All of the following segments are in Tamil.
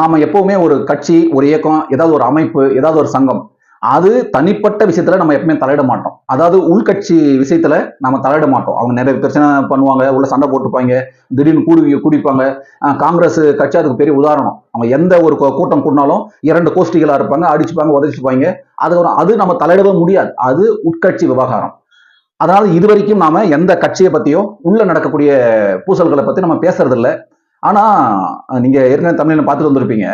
நாம எப்பவுமே ஒரு கட்சி ஒரு இயக்கம் ஏதாவது ஒரு அமைப்பு ஏதாவது ஒரு சங்கம் அது தனிப்பட்ட விஷயத்துல நம்ம எப்பவுமே தலையிட மாட்டோம். அதாவது உள்கட்சி விஷயத்துல நம்ம தலையிட மாட்டோம். அவங்க நிறைய பிரச்சனை பண்ணுவாங்க உள்ள சண்டை போட்டுப்பாங்க திடீர்னு கூடி கூடிப்பாங்க. காங்கிரஸ் கட்சி அதுக்கு பெரிய உதாரணம். அவங்க எந்த ஒரு கூட்டம் கூட்டினாலும் இரண்டு கோஷ்டிகளா இருப்பாங்க அடிச்சுப்பாங்க உதச்சிப்பாங்க. அதுக்கப்புறம் அது நம்ம தலையிடவே முடியாது. அது உட்கட்சி விவகாரம். அதனால இது வரைக்கும் நாம எந்த கட்சியை பத்தியோ உள்ள நடக்கக்கூடிய பூசல்களை பத்தி நம்ம பேசுறது இல்லை ஆனா நீங்க ஏற்கனவே தமிழ்ல பார்த்துட்டு வந்திருப்பீங்க.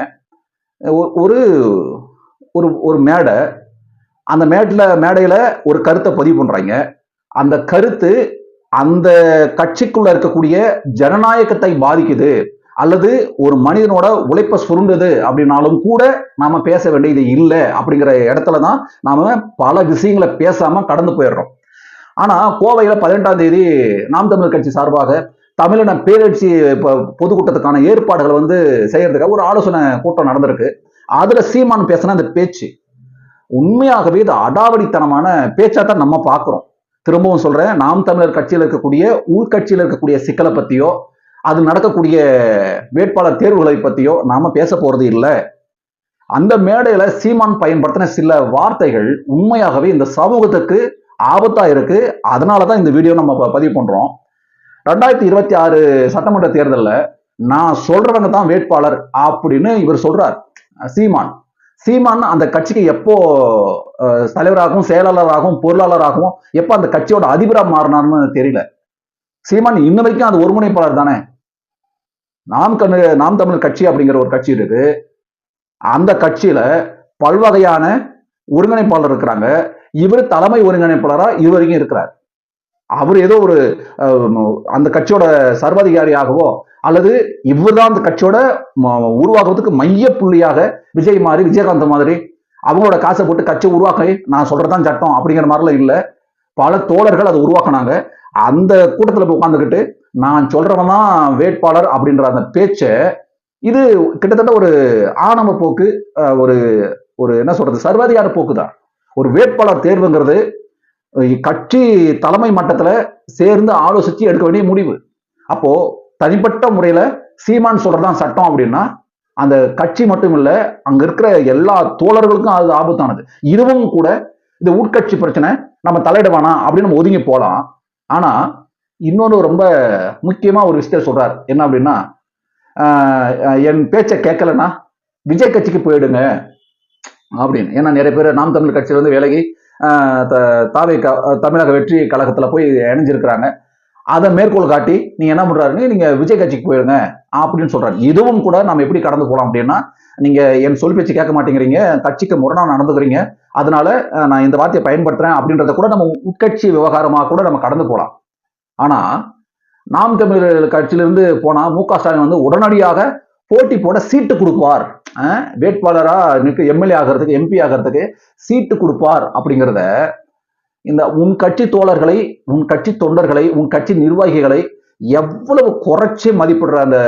ஒ- ஒரு ஒரு ஒரு மேடை அந்த மேட்டில் மேடையில ஒரு கருத்தை பதிவு பண்றாங்க. அந்த கருத்து அந்த கட்சிக்குள்ள இருக்கக்கூடிய ஜனநாயகத்தை பாதிக்குது அல்லது ஒரு மனிதனோட உழைப்பை சுருண்டுது அப்படின்னாலும் கூட நாம பேச வேண்டியது இல்லை அப்படிங்கிற இடத்துல தான் நாம பல விஷயங்களை பேசாம கடந்து போயிடுறோம். ஆனா கோவையில பதினெட்டாம் தேதி நாம் தமிழர் கட்சி சார்பாக தமிழின பேரட்சி பொதுக்கூட்டத்துக்கான ஏற்பாடுகளை வந்து செய்யறதுக்காக ஒரு ஆலோசனை கூட்டம் நடந்திருக்கு. அதுல சீமான் பேசின அந்த பேச்சு உண்மையாகவே இது அடாவடித்தனமான பேச்சா தான் நம்ம பார்க்குறோம் திரும்பவும் சொல்றேன் நாம் தமிழர் கட்சியில் இருக்கக்கூடிய உள்கட்சியில் இருக்கக்கூடிய சிக்கலை பத்தியோ அது நடக்கக்கூடிய வேட்பாளர் தேர்வுகளை பத்தியோ நாம பேச போறது இல்லை. அந்த மேடையில சீமான் பயன்படுத்தின சில வார்த்தைகள் உண்மையாகவே இந்த சமூகத்துக்கு ஆபத்தா இருக்கு. அதனாலதான் இந்த வீடியோ நம்ம பதிவு பண்றோம். ரெண்டாயிரத்தி இருபத்தி ஆறு சட்டமன்ற தேர்தலில் நான் சொல்றவங்க தான் வேட்பாளர் அப்படின்னு இவர் சொல்றார். சீமான். சீமான் அந்த கட்சிக்கு எப்போ தலைவராகவும் செயலாளராகவும் பொருளாளராகவும் எப்போ அந்த கட்சியோட அதிபராக மாறினார்னு தெரியல. சீமான் இன்ன வரைக்கும் அது ஒருமுனைப்பாளர் தானே. நாம் கண்ணு நாம் தமிழ் கட்சி அப்படிங்கிற ஒரு கட்சி இருக்கு. அந்த கட்சியில பல்வகையான ஒருங்கிணைப்பாளர் இருக்கிறாங்க. இவர் தலைமை ஒருங்கிணைப்பாளராக இது வரைக்கும் இருக்கிறார். அவர் ஏதோ ஒரு அந்த கட்சியோட சர்வாதிகாரியாகவோ அல்லது இவர்தான் அந்த கட்சியோட ம- உருவாக்குறதுக்கு மைய புள்ளியாக விஜய் மாதிரி விஜயகாந்த் மாதிரி அவங்களோட காசை போட்டு கட்சி உருவாக்க நான் சொல்றதுதான் சட்டம் அப்படிங்கிற மாதிரிலாம் இல்லை. பல தோழர்கள் அதை உருவாக்குனாங்க. அந்த கூட்டத்தில் போய் உட்காந்துக்கிட்டு நான் சொல்றவன் தான் வேட்பாளர் அப்படின்ற அந்த பேச்சை இது கிட்டத்தட்ட ஒரு ஆணவ போக்கு ஒரு ஒரு என்ன சொல்றது சர்வாதிகார போக்கு தான் ஒரு வேட்பாளர் தேர்வுங்கிறது கட்சி தலைமை மட்டத்துல சேர்ந்து ஆலோசிச்சு எடுக்க வேண்டிய முடிவு. அப்போ தனிப்பட்ட முறையில சீமான் சொல்றதான் சட்டம் அப்படின்னா அந்த கட்சி மட்டும் இல்ல அங்க இருக்கிற எல்லா தோழர்களுக்கும் அது ஆபத்தானது. இதுவும் கூட இந்த உட்கட்சி பிரச்சனை நம்ம தலையிட வேணாம் அப்படின்னு நம்ம ஒதுங்கி போலாம். ஆனா இன்னொன்று ரொம்ப முக்கியமா ஒரு விஷயத்த சொல்றாரு. என்ன அப்படின்னா என் பேச்சை கேட்கலன்னா விஜய் கட்சிக்கு போயிடுங்க அப்படின்னு. ஏன்னா நிறைய பேர் நாம் தமிழ் கட்சியில வந்து விலகி தாவே க- தமிழக வெற்றி கழகத்தில் போய் இணைஞ்சிருக்கிறாங்க. அதை மேற்கோள் காட்டி நீங்க என்ன பண்றாருன்னு நீங்க விஜய் கட்சிக்கு போயிருங்க அப்படின்னு சொல்றாரு. இதுவும் கூட நம்ம எப்படி கடந்து போகலாம் அப்படின்னா நீங்க என் சொல் பேச்சு கேட்க மாட்டேங்கிறீங்க கட்சிக்கு முரணா நடந்துக்கிறீங்க அதனால நான் இந்த வார்த்தையை பயன்படுத்துறேன் அப்படின்றத கூட நம்ம உட்கட்சி விவகாரமாக கூட நம்ம கடந்து போகலாம் ஆனா நாம் தமிழர் கட்சியிலிருந்து போனா மு க ஸ்டாலின் வந்து உடனடியாக போட்டி போட சீட்டு கொடுப்பார் அஹ், வேட்பாளரா எம்எல்ஏ ஆகிறதுக்கு எம்பி ஆகிறதுக்கு சீட்டு கொடுப்பார் அப்படிங்கிறத இந்த உன் கட்சி தோழர்களை உன் கட்சி தொண்டர்களை உன் கட்சி நிர்வாகிகளை எவ்வளவு குறைச்சி மதிப்பிடுற அந்த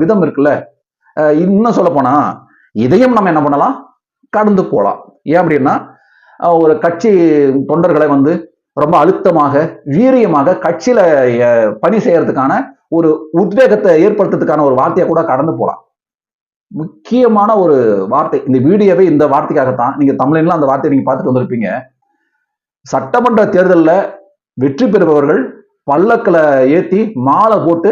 விதம் இருக்குல்ல? இன்னும் சொல்ல போனா இதையும் நம்ம என்ன பண்ணலாம்? கடந்து போகலாம். ஏன் அப்படின்னா ஒரு கட்சி தொண்டர்களை வந்து ரொம்ப அழுத்தமாக வீரியமாக கட்சியில பணி செய்யறதுக்கான ஒரு உத்வேகத்தை ஏற்படுத்துறதுக்கான ஒரு வார்த்தையை கூட கடந்து போகலாம். முக்கியமான ஒரு வார்த்தை. இந்த வீடியோவே இந்த வார்த்தைக்காகத்தான் நீங்க தமிழ்ல அந்த வார்த்தையை நீங்க பார்த்துட்டு வந்திருப்பீங்க. சட்டமன்ற தேர்தலில் வெற்றி பெறுபவர்கள் பல்லக்கில் ஏத்தி மாலை போட்டு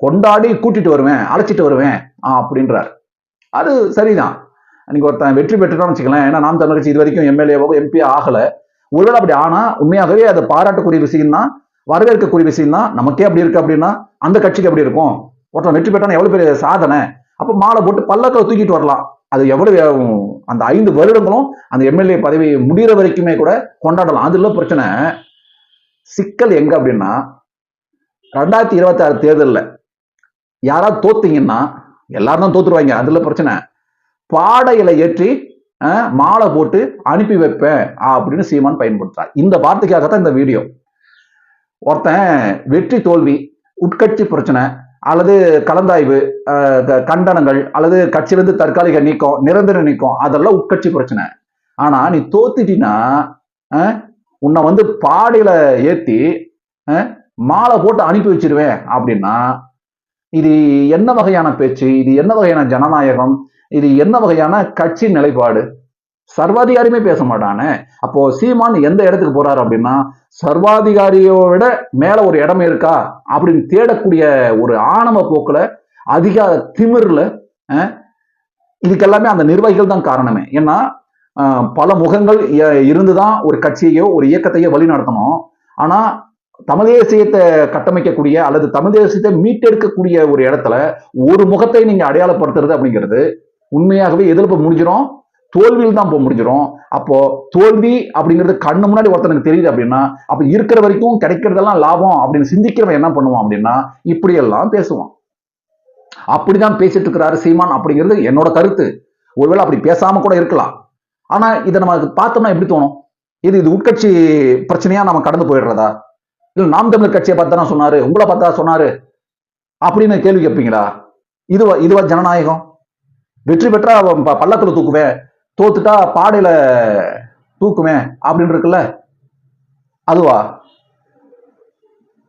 கொண்டாடி கூட்டிட்டு வருவேன் அழைச்சிட்டு வருவேன் ஆ, அப்படின்றார். அது சரிதான். நீங்க ஒருத்தன் வெற்றி பெற்றுட்டோம்னு வச்சுக்கலாம் ஏன்னா நாம் தமிழ் கட்சி இது வரைக்கும் எம்எல்ஏவோ எம்பி ஆகல. ஒருவேளை அப்படி ஆனா உண்மையாகவே அதை பாராட்டக்கூடிய விஷயம் தான் வரவேற்கக்கூடிய விஷயம் தான். நமக்கே அப்படி இருக்கு அப்படின்னா அந்த கட்சிக்கு அப்படி இருக்கும்? ஒருத்தன் வெற்றி பெற்றான எவ்வளவு பெரிய சாதனை. அப்ப மாலை போட்டு பல்லக்கில் தூக்கிட்டு வரலாம். அது எவ்வளவு அந்த ஐந்து வருடங்களும் அந்த எம்எல்ஏ பதவி முடிகிற வரைக்குமே கூட கொண்டாடலாம். அது இல்லை பிரச்சனை சிக்கல் எங்க அப்படின்னா ரெண்டாயிரத்தி இருபத்தி ஆறு தேர்தலில் யாராவது தோத்தீங்கன்னா எல்லாரும் தான் தோத்துருவாங்க. அதுல பிரச்சனை பாடையில ஏற்றி மாலை போட்டு அனுப்பி வைப்பேன் அப்படின்னு சீமான் பயன்படுத்துறார். இந்த வார்த்தைக்காகத்தான் இந்த வீடியோ. ஒருத்தன் வெற்றி தோல்வி உட்கட்சி பிரச்சனை அல்லது கலந்தாய்வு க- கண்டனங்கள் அல்லது கட்சியிலிருந்து தற்காலிக நீக்கம் நிரந்தர நீக்கம் அதெல்லாம் உட்கட்சி பிரச்சனை. ஆனா நீ தோத்துட்டினா உன்னை வந்து பாடையில ஏத்தி மாலை போட்டு அனுப்பி வச்சிருவேன் அப்படின்னா இது என்ன வகையான பேச்சு? இது என்ன வகையான ஜனநாயகம்? இது என்ன வகையான கட்சி நிலைப்பாடு? சர்வாதிகாரியுமே பேச மாட்டானே. அப்போ சீமான் எந்த இடத்துக்கு போறாரு அப்படின்னா சர்வாதிகாரியை விட மேல ஒரு இடம் இருக்கா அப்படின்னு தேடக்கூடிய ஒரு ஆணவ போக்குல அதிகார திமிர்ல அஹ், இதுக்கெல்லாமே அந்த நிர்வாகிகள் தான் காரணமே. ஏன்னா பல முகங்கள் இருந்துதான் ஒரு கட்சியையோ ஒரு இயக்கத்தையோ வழி நடத்தணும். ஆனா தமிழ் தேசியத்தை கட்டமைக்கக்கூடிய அல்லது தமிழ் தேசியத்தை மீட்டெடுக்கக்கூடிய ஒரு இடத்துல ஒரு முகத்தை நீங்க அடையாளப்படுத்துறது அப்படிங்கிறது உண்மையாகவே எதிர்ப்பு முடிஞ்சிடும் தோல்வியில் தான் போக முடிஞ்சிடும் அப்போ தோல்வி அப்படிங்கிறது கண்ணு முன்னாடி ஒருத்தனுக்கு தெரியுது அப்படின்னா அப்ப இருக்கிற வரைக்கும் கிடைக்கிறதெல்லாம் லாபம் அப்படின்னு சிந்திக்கிறவன் என்ன பண்ணுவான் அப்படின்னா இப்படியெல்லாம் பேசுவான். அப்படிதான் பேசிட்டு இருக்கிறாரு சீமான் அப்படிங்கிறது என்னோட கருத்து. ஒருவேளை அப்படி பேசாம கூட இருக்கலாம். ஆனா இதை நம்ம பார்த்தோம்னா எப்படி தோணும்? இது இது உட்கட்சி பிரச்சனையா நம்ம கடந்து போயிடுறதா? இல்ல நாம் தமிழர் கட்சியை பார்த்தா சொன்னாரு? உங்களை பார்த்தா சொன்னாரு? அப்படின்னு கேள்வி கேட்பீங்களா? இதுவா இதுவா ஜனநாயகம்? வெற்றி பெற்றா அவன் ப- தூக்குவேன். தோத்துட்டா பாடையில தூக்குமே அப்படின்னு இருக்குல்ல? அதுவா?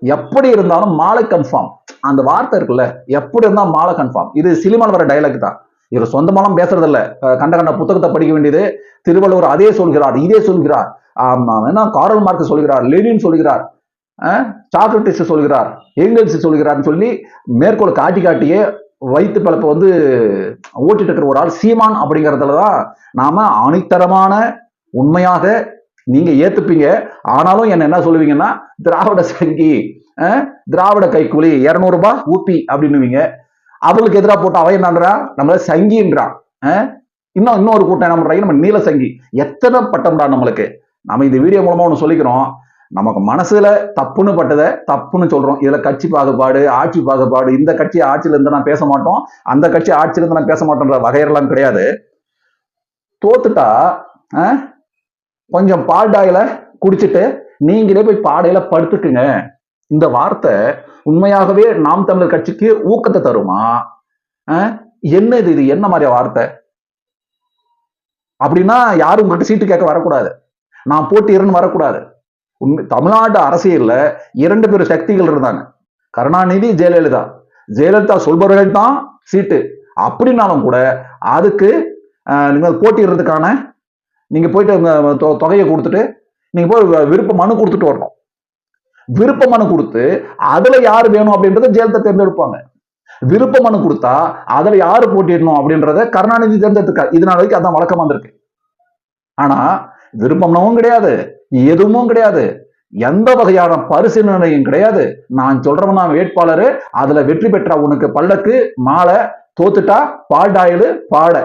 எப்படி இருந்தாலும் மாலை கன்ஃபார்ம் அந்த வார்த்தை இருக்குல்ல எப்படி இருந்தாலும் மாலை கன்ஃபார்ம் இது சினிமாவில் வர டைலாக் தான். இவர் சொந்தமாலாம் பேசுறது இல்ல கண்ட கண்ட புத்தகத்தை படிக்க வேண்டியது திருவள்ளுவர் அதே சொல்கிறார் இதே சொல்கிறார். ஆமா என்ன காரல் மார்க் சொல்கிறார் லெனின் சொல்கிறார் அஹ் சாக்ரட்டிஸ் சொல்கிறார் ஏங்கல்ஸ் சொல்கிறார்னு சொல்லி மேற்கோள் காட்டி காட்டியே வைத்து பிழப்ப வந்து ஓட்டிட்டு இருக்கிற ஒரு ஆள் சீமான் அப்படிங்கறதுல தான் நாம அனைத்தரமான உண்மையாக நீங்க ஏத்துப்பீங்க. ஆனாலும் என்ன என்ன சொல்லுவீங்கன்னா திராவிட சங்கி திராவிட கைக்கூலி இருநூறு ரூபாய் ஊப்பி அப்படின்னுவீங்க. அவளுக்கு எதிராக போட்டு அவன் என்னன்றா? நம்மள சங்கின்றான் இன்னும் இன்னொரு கூட்டம் என்ன பண்றாங்க நம்ம நீல சங்கி. எத்தனை பட்டம்டா நம்மளுக்கு? நம்ம இந்த வீடியோ மூலமா ஒன்று சொல்லிக்கிறோம். நமக்கு மனசுல தப்புன்னு பட்டதை தப்புன்னு சொல்றோம். இதுல கட்சி பாகுபாடு ஆட்சி பாகுபாடு இந்த கட்சி ஆட்சியில இருந்து நான் பேச மாட்டோம். அந்த கட்சி ஆட்சியில இருந்து நான் பேச மாட்டோன்ற வகையெல்லாம் கிடையாது. தோத்துட்டா கொஞ்சம் பால்டாயில குடிச்சிட்டு நீங்களே போய் பாடையில படுத்துக்குங்க. இந்த வார்த்தை உண்மையாகவே நாம் தமிழர் கட்சிக்கு ஊக்கத்தை தருமா? என்ன இது இது? என்ன மாதிரி வார்த்தை? அப்படின்னா யாரும் உங்ககிட்ட சீட்டு கேட்க வரக்கூடாது. நான் போட்டியிறன்னு வரக்கூடாது. உண்மை தமிழ்நாடு அரசியல்ல இரண்டு பேர் சக்திகள் இருந்தாங்க. கருணாநிதி ஜெயலலிதா. ஜெயலலிதா சொல்பவர்கள் தான் சீட்டு. அப்படின்னாலும் கூட அதுக்கு நீங்கள் நீங்க போட்டியிடுறதுக்கான நீங்க போயிட்டு தொ- தொகையை கொடுத்துட்டு நீங்க போய் விருப்ப மனு கொடுத்துட்டு வரணும். விருப்ப மனு கொடுத்து அதுல யார் வேணும் அப்படின்றத ஜெயலலிதா தேர்ந்தெடுப்பாங்க. விருப்ப மனு கொடுத்தா அதுல யாரு போட்டிடணும் அப்படின்றத கருணாநிதி தேர்ந்தெடுக்க இதனால வரைக்கும் அதான் வழக்கமா வந்திருக்கு ஆனா விருப்பம்னவும் கிடையாது. எதுவும் கிடையாது. எந்த வகையான பரிசீலனையும் கிடையாது. நான் சொல்றவனா வேட்பாளரு அதுல வெற்றி பெற்றா உனக்கு பல்லக்கு மாலை தோத்துட்டா பால்டாயிலு பாட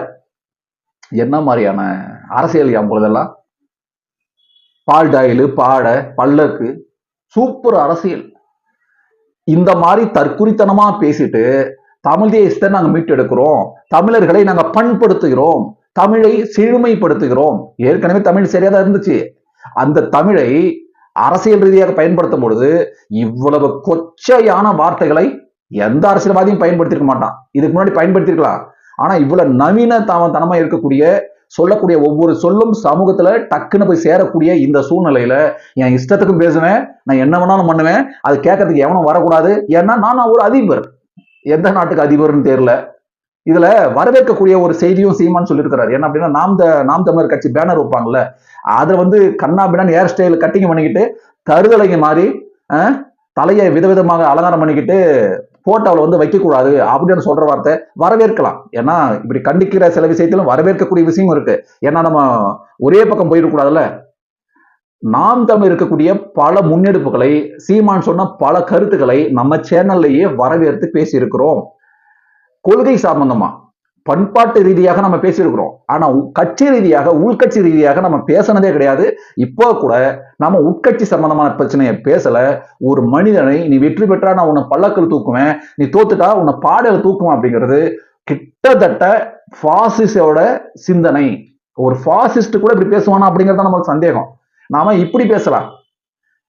என்ன மாதிரியான அரசியல் பொழுதெல்லாம்? பால்டாயிலு பாட பல்லக்கு. சூப்பர் அரசியல். இந்த மாதிரி தற்குறித்தனமா பேசிட்டு தமிழ் தேசத்தை நாங்க மீட்டெடுக்கிறோம். தமிழர்களை நாங்க பண்படுத்துகிறோம். தமிழை செழுமைப்படுத்துகிறோம். ஏற்கனவே தமிழ் சரியாதான் இருந்துச்சு. அந்த தமிழை அரசியல் ரீதியாக பயன்படுத்தும் பொழுது இவ்வளவு கொச்சையான வார்த்தைகளை எந்த அரசியல்வாதியும் பயன்படுத்திருக்க மாட்டான். இதுக்கு முன்னாடி பயன்படுத்திருக்கலாம். ஆனா இவ்வளவு நவீன தம தனமா இருக்கக்கூடிய சொல்லக்கூடிய ஒவ்வொரு சொல்லும் சமூகத்துல டக்குன்னு போய் சேரக்கூடிய இந்த சூழ்நிலையில என் இஷ்டத்துக்கும் பேசுவேன் நான் என்ன வேணாலும் பண்ணுவேன் அது கேட்கறதுக்கு எவனும் வரக்கூடாது. ஏன்னா நான் ஒரு அதிபர். எந்த நாட்டுக்கு அதிபர்னு தெரியல. இதுல வரவேற்கக்கூடிய ஒரு செய்தியும் சீமான்னு சொல்லியிருக்கிறார். என்ன அப்படின்னா நாம் த நாம் தமிழர் கட்சி பேனர் வைப்பாங்கல்ல அதுல வந்து கண்ணா பின்னான்னு ஹேர் ஸ்டைல் கட்டிங் பண்ணிக்கிட்டு கருதலைங்க மாதிரி தலையை விதவிதமாக அலங்காரம் பண்ணிக்கிட்டு போட்டோவில் வந்து வைக்கக்கூடாது அப்படின்னு சொல்ற வார்த்தை வரவேற்கலாம். ஏன்னா இப்படி கண்டிக்கிற சில விஷயத்திலும் வரவேற்கக்கூடிய விஷயம் இருக்கு. ஏன்னா நம்ம ஒரே பக்கம் போயிடக்கூடாதுல்ல நாம் தமிழ் இருக்கக்கூடிய பல முன்னெடுப்புகளை சீமான் சொன்ன பல கருத்துக்களை நம்ம சேனல்லையே வரவேற்று பேசியிருக்கிறோம். கொள்கை சம்பந்தமா பண்பாட்டு ரீதியாக நம்ம பேசியிருக்கிறோம். ஆனா உ- கட்சி ரீதியாக உள்கட்சி ரீதியாக நம்ம பேசினதே கிடையாது. இப்போ கூட நம்ம உட்கட்சி சம்பந்தமான பிரச்சனையை பேசல. ஒரு மனிதனை நீ வெற்றி பெற்றா நான் உன்னை பல்லக்கல் தூக்குவேன். நீ தோத்துட்டா உன்னை பாடையில தூக்குவேன் அப்படிங்கிறது கிட்டத்தட்ட பாசிசோட சிந்தனை. ஒரு பாசிஸ்ட் கூட இப்படி பேசுவானா அப்படிங்கிறது தான் நமக்கு சந்தேகம். நாம இப்படி பேசலாம்.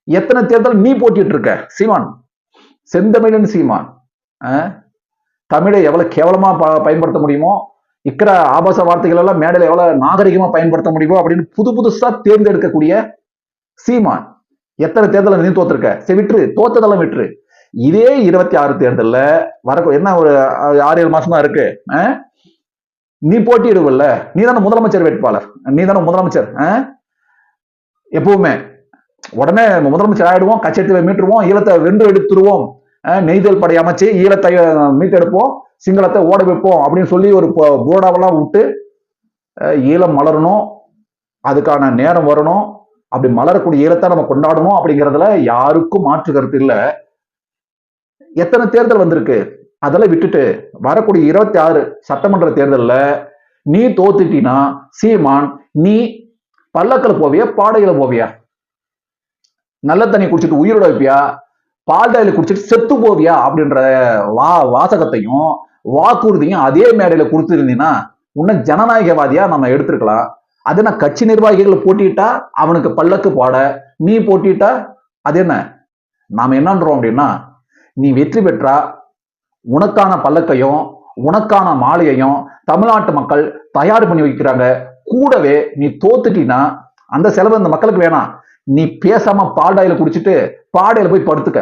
எத்தனை தேர்தல் நீ போட்டிட்டு இருக்க சீமான். செந்தமிழன் சீமான். தமிழை எவ்வளோ கேவலமாக ப- பயன்படுத்த முடியுமோ இருக்கிற ஆபாச வார்த்தைகள் எல்லாம் மேடையில் எவ்வளோ நாகரிகமாக பயன்படுத்த முடியுமோ அப்படின்னு புது புதுசாக தேர்ந்தெடுக்கக்கூடிய சீமான். எத்தனை தேர்தலில் நீ தோத்துருக்க? சரி விட்டுரு. தோத்ததெல்லாம் விட்டுரு. இதே இருபத்தி ஆறு தேர்தலில் வர என்ன ஒரு ஆறு ஏழு மாசம் தான் இருக்கு நீ போட்டியிடுவல்ல. நீ தானே முதலமைச்சர் வேட்பாளர். நீ தானே முதலமைச்சர். எப்பவுமே. உடனே முதலமைச்சர் ஆயிடுவோம் கச்சேரி மீட்டுருவோம் ஈழத்தை வென்று எடுத்துருவோம் நெய்தல் படை அமைச்சு ஈழத்தை மீட்டெடுப்போம் சிங்களத்தை ஓட வைப்போம் அப்படின்னு சொல்லி ஒரு போர்டாவெல்லாம் விட்டு அஹ், ஈழம் மலரணும் அதுக்கான நேரம் வரணும் அப்படி மலரக்கூடிய ஈழத்தை நம்ம கொண்டாடணும் அப்படிங்கறதுல யாருக்கும் மாற்று கருத்து இல்ல. எத்தனை தேர்தல் வந்திருக்கு? அதெல்லாம் விட்டுட்டு வரக்கூடிய இருபத்தி ஆறு சட்டமன்ற தேர்தல்ல நீ தோத்துட்டினா சீமான் நீ பல்லக்கில் போவியா பாடையில போவியா? நல்ல தண்ணி குடிச்சிட்டு உயிரோட வைப்பியா பால்டாயில் குடிச்சிட்டு செத்து போவியா அப்படின்ற வா வாசகத்தையும் வாக்குறுதியும் அதே மேடையில கொடுத்துருந்தீங்கன்னா உன்ன ஜனநாயகவாதியா நம்ம எடுத்திருக்கலாம். அது என்ன கட்சி நிர்வாகிகள் போட்டிட்டா அவனுக்கு பல்லக்கு பாட நீ போட்டிட்டா அது என்ன? நாம என்னன்றோம் அப்படின்னா நீ வெற்றி பெற்றா உனக்கான பல்லக்கையும் உனக்கான மாலையையும் தமிழ்நாட்டு மக்கள் தயார் பண்ணி வைக்கிறாங்க. கூடவே நீ தோத்துட்டினா அந்த செலவு அந்த மக்களுக்கு வேணாம். நீ பேசாம பால்டாயில குடிச்சிட்டு பாடையில போய் படுத்துக்க.